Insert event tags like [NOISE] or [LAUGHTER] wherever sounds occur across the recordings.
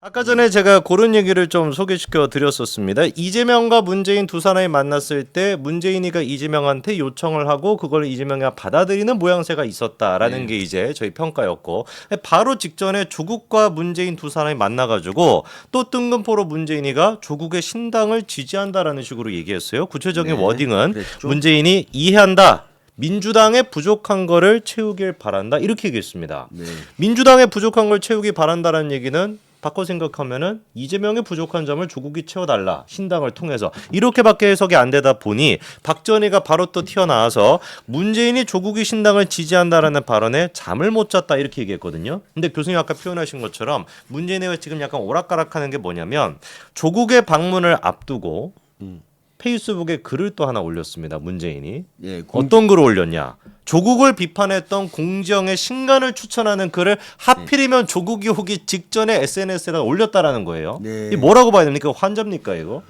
아까 전에 제가 그런 얘기를 좀 소개시켜 드렸었습니다. 이재명과 문재인 두 사람이 만났을 때 문재인이가 이재명한테 요청을 하고 그걸 이재명이 받아들이는 모양새가 있었다라는 네. 게 이제 저희 평가였고 바로 직전에 조국과 문재인 두 사람이 만나가지고 또 뜬금포로 문재인이가 조국의 신당을 지지한다라는 식으로 얘기했어요. 구체적인 네, 워딩은 그랬죠. 문재인이 이해한다. 민주당의 부족한 거를 채우길 바란다 이렇게 얘기했습니다. 네. 민주당의 부족한 걸 채우기 바란다라는 얘기는 바꿔 생각하면은 이재명의 부족한 점을 조국이 채워달라 신당을 통해서 이렇게밖에 해석이 안 되다 보니 박전희가 바로 또 튀어나와서 문재인이 조국이 신당을 지지한다라는 발언에 잠을 못 잤다 이렇게 얘기했거든요. 근데 교수님 아까 표현하신 것처럼 문재인이 지금 약간 오락가락하는 게 뭐냐면 조국의 방문을 앞두고 페이스북에 글을 또 하나 올렸습니다. 문재인이 예, 공, 어떤 글을 올렸냐? 조국을 비판했던 공정의 신간을 추천하는 글을 하필이면 조국이 오기 직전에 SNS에다 올렸다라는 거예요. 네. 이 뭐라고 봐야 됩니까? 환자입니까 이거?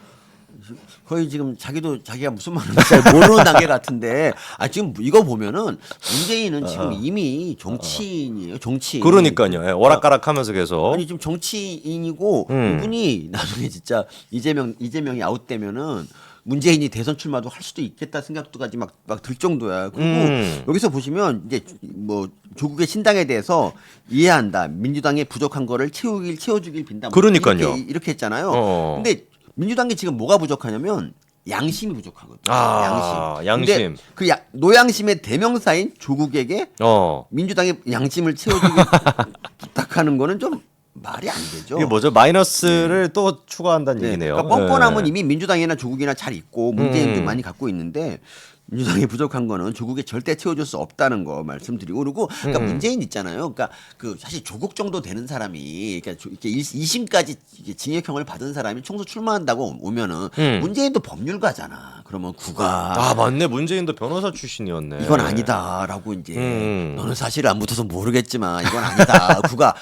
거의 지금 자기도 자기가 무슨 말인지 잘 모르는 단계 같은데 아 지금 이거 보면은 문재인은 지금 이미 정치인이에요 정치인 그러니까요. 예, 오락가락하면서 계속. 아니 지금 정치인이고 음. 이분이 나중에 진짜 이재명 이재명이 아웃되면은 문재인이 대선 출마도 할 수도 있겠다 생각도까지 막 막 들 정도야. 그리고 음. 여기서 보시면 이제 뭐 조국의 신당에 대해서 이해한다. 민주당의 부족한 거를 채우길 채워주길 빈다. 뭐 그러니까요. 이렇게, 이렇게 했잖아요. 어. 근데 민주당이 지금 뭐가 부족하냐면 양심이 부족하거든. 아, 양심. 양심. 근데 그 야- 노양심의 대명사인 조국에게 어. 민주당의 양심을 채워주길 [LAUGHS] 부탁하는 거는 좀 말이 안 되죠. 이게 뭐죠? 마이너스를 또 추가한다는 네, 얘기네요. 그러니까 뻔뻔함은 예. 이미 민주당이나 조국이나 잘 있고 문재인도 음. 많이 갖고 있는데 민주당이 부족한 거는 조국에 절대 채워줄 수 없다는 거 말씀드리고 그리고 그러니까 음. 문재인 있잖아요. 그러니까 그 사실 조국 정도 되는 사람이 그러니까 이렇게 2심까지 징역형을 받은 사람이 총수 출마한다고 오면은 음. 문재인도 법률가잖아. 그러면 국가 아 맞네. 문재인도 변호사 출신이었네. 이건 아니다라고 이제 음. 너는 사실 안 붙어서 모르겠지만 이건 아니다. [LAUGHS] 구가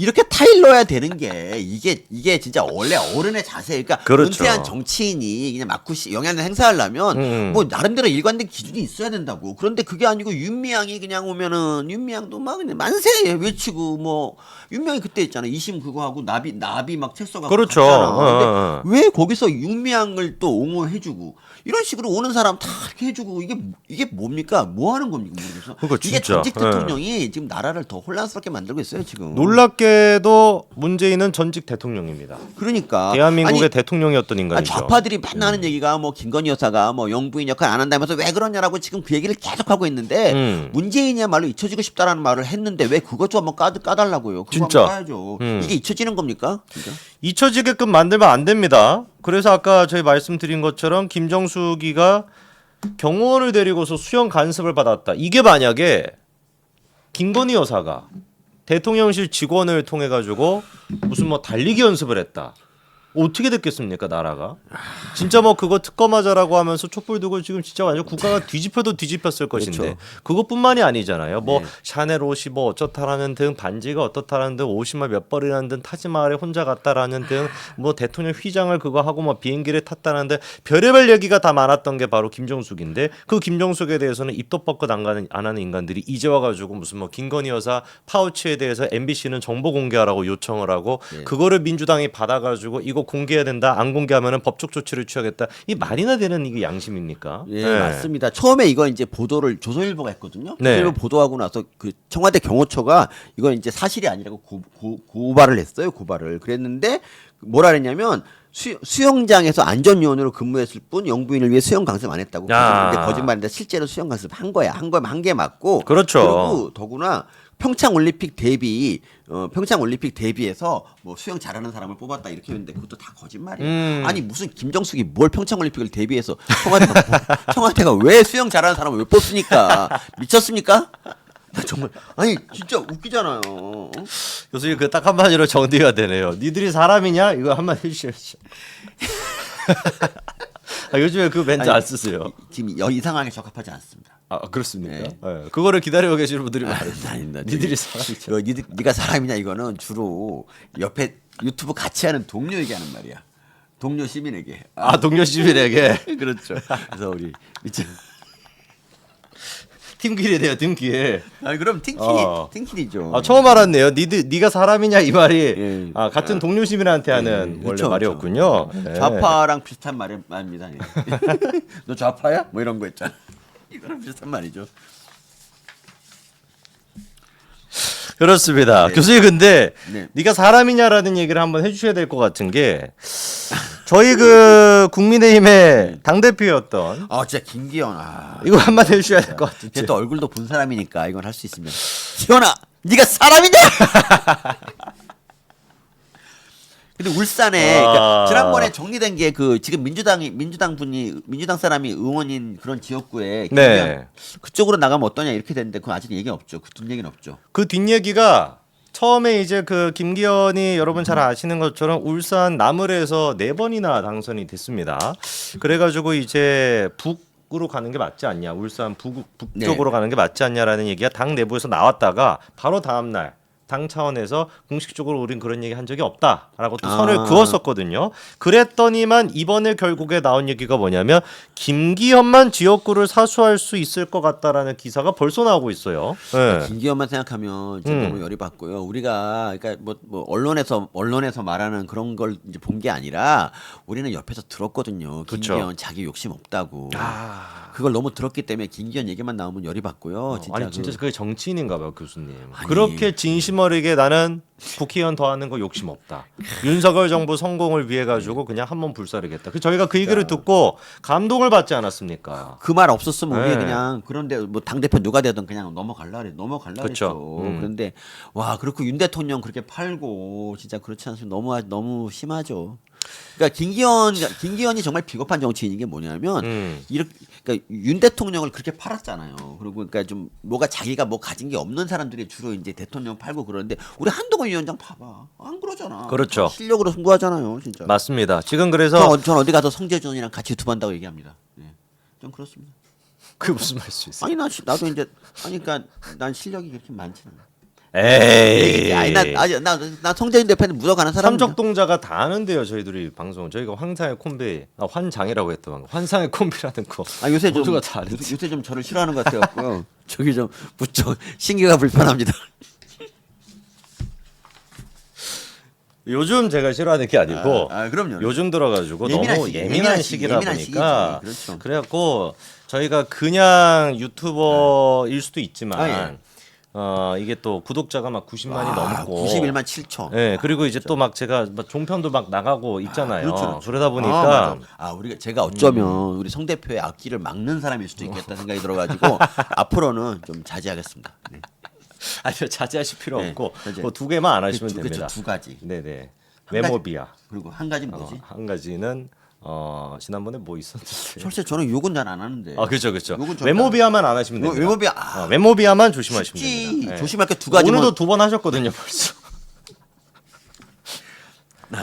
이렇게 타일러야 되는 게 이게 이게 진짜 원래 어른의 자세. 그러니까 그렇죠. 은퇴한 정치인이 그냥 마쿠시 영향을 행사하려면 음. 뭐 나름대로 일관 된 기준이 있어야 된다고. 그런데 그게 아니고 윤미향이 그냥 오면은 윤미향도 막 만세 외치고 뭐 윤미향이 그때 있잖아. 이심 그거 하고 나비 나비 막 책서가 그렇죠. 어, 어. 왜 거기서 윤미향을 또 옹호해주고 이런 식으로 오는 사람 다 이렇게 해주고 이게 이게 뭡니까? 뭐 하는 겁니까 모르겠어. 그거 이게 진짜. 전직 예. 대통령이 지금 나라를 더 혼란스럽게 만들고 있어요 지금. 놀랍게도 문재인은 전직 대통령입니다. 그러니까 대한민국의 아니, 대통령이었던 아, 인간이죠. 좌파들이 맨날 하는 얘기가 뭐 김건희 여사가 뭐 영부인 역할 안 한다면서 왜 그러냐라고 지금 그 얘기를 계속 하고 있는데 음. 문재인이야말로 잊혀지고 싶다라는 말을 했는데 왜 그것 좀 한번 까, 까달라고요. 그거 진짜. 한번 까야죠. 음. 이게 잊혀지는 겁니까? 진짜? 잊혀지게끔 만들면 안 됩니다. 그래서 아까 저희 말씀드린 것처럼 김정수기가 경호원을 데리고서 수영 간섭을 받았다. 이게 만약에 김건희 여사가 대통령실 직원을 통해 가지고 무슨 뭐 달리기 연습을 했다. 어떻게 됐겠습니까 나라가? 진짜 뭐 그거 특검하자라고 하면서 촛불 두고 지금 진짜 완전 국가가 뒤집혀도 뒤집혔을 것인데 그렇죠. 그것뿐만이 아니잖아요. 뭐 네. 샤넬 옷이 뭐 어쩌다라는 등 반지가 어떻다라는 등 옷이만 몇 벌이라는 등 타지마을에 혼자 갔다라는 등 뭐 대통령 휘장을 그거 하고 뭐 비행기를 탔다는 등 별의별 얘기가 다 많았던 게 바로 김정숙인데 그 김정숙에 대해서는 입도 뻗고 안 가는 안 하는 인간들이 이제 와가지고 무슨 뭐 김건희 여사 파우치에 대해서 MBC는 정보 공개하라고 요청을 하고 네. 그거를 민주당이 받아가지고 이거 공개해야 된다 안 공개하면은 법적 조치를 취하겠다 이 말이나 되는 이게 양심입니까? 예, 네. 맞습니다. 처음에 이거 이제 보도를 조선일보가 했거든요. 네. 조선일보 보도하고 나서 그 청와대 경호처가 이건 이제 사실이 아니라고 고, 고, 고발을 했어요. 고발을. 그랬는데 뭐라 그랬냐면 수, 수영장에서 안전요원으로 근무했을 뿐 영부인을 위해 수영 강습 안 했다고. 거짓말인데 실제로 수영 강습 한 거야. 한 거면 한게 맞고. 그렇죠. 그리고 더구나 평창 올림픽 대비 어, 평창 올림픽 대비해서 뭐 수영 잘하는 사람을 뽑았다 이렇게 했는데 그것도 다 거짓말이에요. 음. 아니 무슨 김정숙이 뭘 평창 올림픽을 대비해서 청와대가 뭐- [LAUGHS] 청와대가 왜 수영 잘하는 사람을 왜 뽑습니까? 미쳤습니까? 나 정말 아니 진짜 웃기잖아요. 어? 교수님 그 딱 한마디로 정리가 되네요. 니들이 사람이냐? 이거 한마디 해주셔야죠. [LAUGHS] 아, 요즘에 그 멘트 안 쓰세요. 지금 여 이상하게 적합하지 않습니다. 아 그렇습니까? 네. 예, 그거를 기다리고 계시는 분들이 많아요. 아닙니다. [LAUGHS] 니들이 사람이죠. 니들 네가 사람이냐 이거는 주로 옆에 유튜브 같이 하는 동료에게 하는 말이야. 동료 시민에게. 아 동료 시민에게 [LAUGHS] 그렇죠. 그래서 우리 미친 [LAUGHS] 팀킬이 돼요, 팀킬. 아 그럼 팀킬이 어. 팀킬이죠. 아, 처음 알았네요. 니들 네가 사람이냐 이 말이 예. 아, 같은 동료 시민한테 하는 원래 그쵸, 말이었군요. 그쵸. 네. 좌파랑 비슷한 말, 말입니다. 예. 너 좌파야? 뭐 이런 거 있잖아. 이거랑 비슷한 말이죠. 그렇습니다. 교수님 근데 네. 네가 사람이냐라는 얘기를 한번 해주셔야 될 것 같은 게 [LAUGHS] 저희 그 국민의힘의 당 대표였던 아 진짜 김기현 아. 이거 한마디 해주셔야 될 것 같은데. 쟤또 얼굴도 본 사람이니까 이건 할 수 있습니다. 기현아, 네가 사람이냐? [LAUGHS] 근데 울산에 아. 그러니까 지난번에 정리된 게 그 지금 민주당이 민주당 분이 민주당 사람이 의원인 그런 지역구에 네. 그쪽으로 나가면 어떠냐 이렇게 됐는데 그건 아직 얘기 없죠. 그 뒷 얘기는 없죠. 그 뒷얘기가 처음에 이제 그 김기현이 여러분 잘 아시는 것처럼 울산 나물에서 네 번이나 당선이 됐습니다. 그래가지고 이제 북 으로 가는 게 맞지 않냐, 울산 북 북쪽으로 가는 게 맞지 않냐라는 얘기가 당 내부에서 나왔다가 바로 다음 날. 당 차원에서 공식적으로 우린 그런 얘기 한 적이 없다라고 또 선을 아. 그었었거든요. 그랬더니만 이번에 결국에 나온 얘기가 뭐냐면 김기현만 지역구를 사수할 수 있을 것 같다라는 기사가 벌써 나오고 있어요. 네. 김기현만 생각하면 진짜 음. 너무 열이 받고요. 우리가 그러니까 뭐, 뭐 언론에서 언론에서 말하는 그런 걸 이제 본 게 아니라 우리는 옆에서 들었거든요. 그쵸. 김기현 자기 욕심 없다고. 아. 그걸 너무 들었기 때문에 김기현 얘기만 나오면 열이 받고요. 진짜 아니 그- 진짜 그게 정치인인가 봐요 교수님. 아니. 그렇게 진심 어리게 나는 국회의원 더하는 거 욕심 없다. 윤석열 정부 성공을 위해 가지고 그냥 한 번 불사르겠다. 그 저희가 그 얘기를 듣고 감동을 받지 않았습니까? 그 말 없었으면 우리 네. 그냥 그런데 뭐당 대표 누가 되든 그냥 넘어갈라 그래 넘어갈라 그쵸. 그랬죠. 음. 그런데 와 그렇고 윤 대통령 그렇게 팔고 진짜 그렇지 않습니까? 너무 너무 심하죠. 그러니까 김기현 김기현이 정말 비겁한 정치인인 게 뭐냐면 음. 이렇게 그러니까 윤 대통령을 그렇게 팔았잖아요. 그리고 그러니까 좀 뭐가 자기가 뭐 가진 게 없는 사람들이 주로 이제 대통령 팔고 그러는데 우리 한동훈 위원장 봐봐 안 그러잖아. 그렇죠. 실력으로 승부하잖아요, 진짜. 맞습니다. 지금 전, 그래서 어- 전 어디 가서 성재준이랑 같이 두반다고 얘기합니다. 예. 좀 그렇습니다. 그 무슨 말씀 있어요? 아니 나 시- 나도 이제 하니까 난 실력이 그렇게 많지 않아. 에이. 아니 나나나 성재준 대표는 묻어가는 사람. 삼적동자가 다 아는데요. 저희들이 방송 저희가 황상의 콤비, 아, 환장이라고 했던 거. 환상의 콤비라는 거. 아 요새 좀 모두가 다 아는데. 요새, 좀 저를 싫어하는 것 같아갖고요. [LAUGHS] 저기 좀 무척 신기가 불편합니다. [LAUGHS] 요즘 제가 싫어하는 게 아니고 아, 아, 그럼요. 요즘 들어가지고 예민한 너무 시기, 예민한, 예민한 시기다 시기, 예민한 보니까 시기지. 그렇죠. 그래갖고 저희가 그냥 유튜버일 수도 있지만 아, 예. 어 이게 또 구독자가 막 90만이 아, 넘고 91만 7천. 예 그리고 이제 또 막 제가 막 종편도 막 나가고 있잖아요. 그렇죠, 그렇죠. 그러다 아, 보니까 맞아. 아, 우리가 제가 어쩌면 우리 성 대표의 앞길을 막는 사람일 수도 있겠다 생각이 들어가지고 [LAUGHS] 앞으로는 좀 자제하겠습니다. 네. 아니요 자제하실 필요 네, 없고 자제. 뭐두 개만 안 하시면 두, 됩니다. 그쵸, 두 가지. 네네 한 가지- 메모비아 그리고 한 가지 는 어, 뭐지? 한 가지는 어 지난번에 뭐 있었는데 솔직히 저는 욕은 잘 안 하는데. 아 그렇죠 그렇죠 요건 절대 메모비아만 안 하시면 요- 됩니다. 메모비아, 아. 어, 메모비아만 조심하시면 쉽지. 됩니다. 예. 조심할 게두 가지면- 오늘도 두 번 하셨거든요 벌써.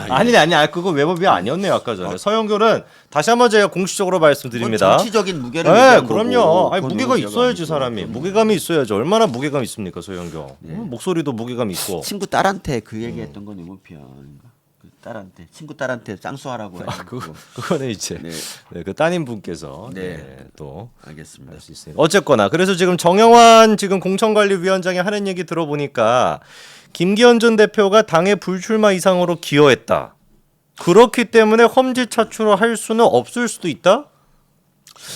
아니 아니 아니 그거 메모비아 아니었네요 아까 전에 서영교는 다시 한번 제가 공식적으로 말씀드립니다. 그건 정치적인 무게를 네, 얘기한 그럼요. 거고, 아니, 그건 무게가 문제가 있어야지 아니고. 사람이 무게감이 있어야죠. 얼마나 무게감 있습니까, 서영교? 음, 목소리도 무게감 있고. 친구 딸한테 그 얘기했던 건 이모피아인가? 그 딸한테 친구 딸한테 쌍수하라고 아. 그거 그거는 이제 네. 네, 그 따님 분께서 네. 네, 또 알겠습니다. 할 수 있으니까. 어쨌거나 그래서 지금 정영환 지금 공천관리위원장이 하는 얘기 들어보니까 김기현 전 대표가 당의 불출마 이상으로 기여했다. 그렇기 때문에 험지 차출을 할 수는 없을 수도 있다.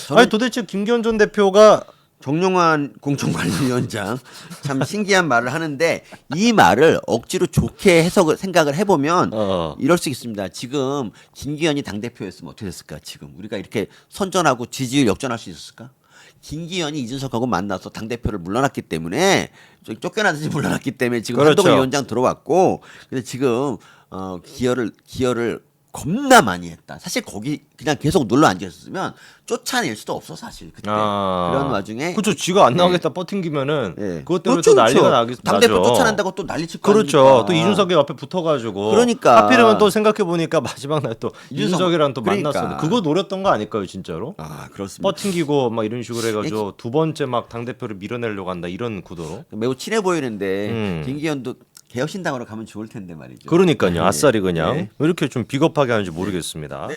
저는- 아니 도대체 김기현 전 대표가 정용환 [LAUGHS] 공천관리위원장 참 신기한 말을 하는데 이 말을 억지로 좋게 해석을 생각을 해보면 어. 이럴 수 있습니다. 지금 김기현이 당 대표였으면 어떻게 됐을까? 지금 우리가 이렇게 선전하고 지지율 역전할 수 있었을까? 김기현이 이준석하고 만나서 당 대표를 물러났기 때문에 좀 쫓겨나듯이 물러났기 때문에 지금 그렇죠. 한동훈 위원장 들어왔고 근데 지금 어 기여를 기여를 겁나 많이 했다. 사실 거기 그냥 계속 눌러 앉아 있었으면 쫓아낼 수도 없어 사실 그때 아. 그런 와중에 그렇죠. 지가 안 나가겠다 버팅기면은 예. 그것 때문에 그렇죠, 또 난리가 그렇죠. 나겠 당대표. 쫓아낸다고 또 난리 칠거 그렇죠. 아닙니까? 또 이준석이 옆에 붙어가지고. 그러니까. 하필이면 또 생각해 보니까 마지막 날 또 이준석. 이준석이랑 또 그러니까. 만났었는데 그거 노렸던 거 아닐까요, 진짜로? 아 그렇습니다. 버팅기고 막 이런 식으로 해가지고 두 번째 막 당 대표를 밀어내려고 한다 이런 구도로. 매우 친해 보이는데 음. 김기현도 개혁신당으로 가면 좋을 텐데 말이죠. 그러니까요, 아싸리 네. 그냥 네. 왜 이렇게 좀 비겁하게 하는지 모르겠습니다.